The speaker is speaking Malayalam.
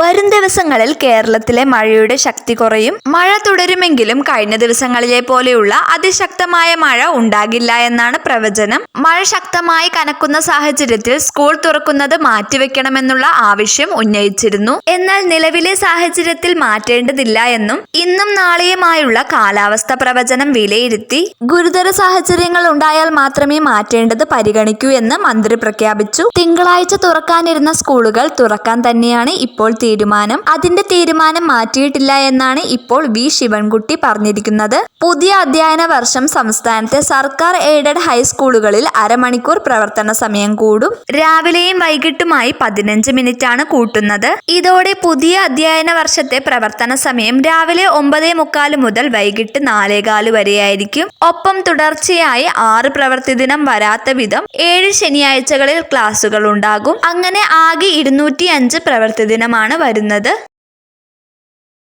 വരും ദിവസങ്ങളിൽ കേരളത്തിലെ മഴയുടെ ശക്തി കുറയും. മഴ തുടരുമെങ്കിലും കഴിഞ്ഞ ദിവസങ്ങളിലെ പോലെയുള്ള അതിശക്തമായ മഴ ഉണ്ടാകില്ല എന്നാണ് പ്രവചനം. മഴ ശക്തമായി കനക്കുന്ന സാഹചര്യത്തിൽ സ്കൂൾ തുറക്കുന്നത് മാറ്റിവെക്കണമെന്നുള്ള ആവശ്യം ഉന്നയിച്ചിരുന്നു. എന്നാൽ നിലവിലെ സാഹചര്യത്തിൽ മാറ്റേണ്ടതില്ല എന്നും ഇന്നും നാളെയുമായുള്ള കാലാവസ്ഥ പ്രവചനം വിലയിരുത്തി ഗുരുതര സാഹചര്യങ്ങൾ ഉണ്ടായാൽ മാത്രമേ മാറ്റേണ്ടത് പരിഗണിക്കൂ എന്ന് മന്ത്രി പ്രഖ്യാപിച്ചു. തിങ്കളാഴ്ച തുറക്കാനിരുന്ന സ്കൂളുകൾ തുറക്കാൻ തന്നെയാണ് ഇപ്പോൾ തീരുമാനം. അതിന്റെ തീരുമാനം മാറ്റിയിട്ടില്ല എന്നാണ് ഇപ്പോൾ വി. ശിവൻകുട്ടി പറഞ്ഞിരിക്കുന്നത്. പുതിയ അധ്യയന വർഷം സംസ്ഥാനത്തെ സർക്കാർ എയ്ഡഡ് ഹൈസ്കൂളുകളിൽ അരമണിക്കൂർ പ്രവർത്തന സമയം കൂടും. രാവിലെയും വൈകിട്ടുമായി പതിനഞ്ച് മിനിറ്റ് ആണ് കൂട്ടുന്നത്. ഇതോടെ പുതിയ അധ്യയന വർഷത്തെ പ്രവർത്തന സമയം രാവിലെ ഒമ്പതേ മുക്കാൽ മുതൽ വൈകിട്ട് നാലേകാൽ വരെയായിരിക്കും. ഒപ്പം തുടർച്ചയായി ആറ് പ്രവൃത്തി ദിനം വരാത്ത വിധം ഏഴ് ശനിയാഴ്ചകളിൽ ക്ലാസുകൾ ഉണ്ടാകും. അങ്ങനെ ആകെ ഇരുന്നൂറ്റി അഞ്ച് പ്രവൃത്തി ദിനമാണ് വരുന്നത്?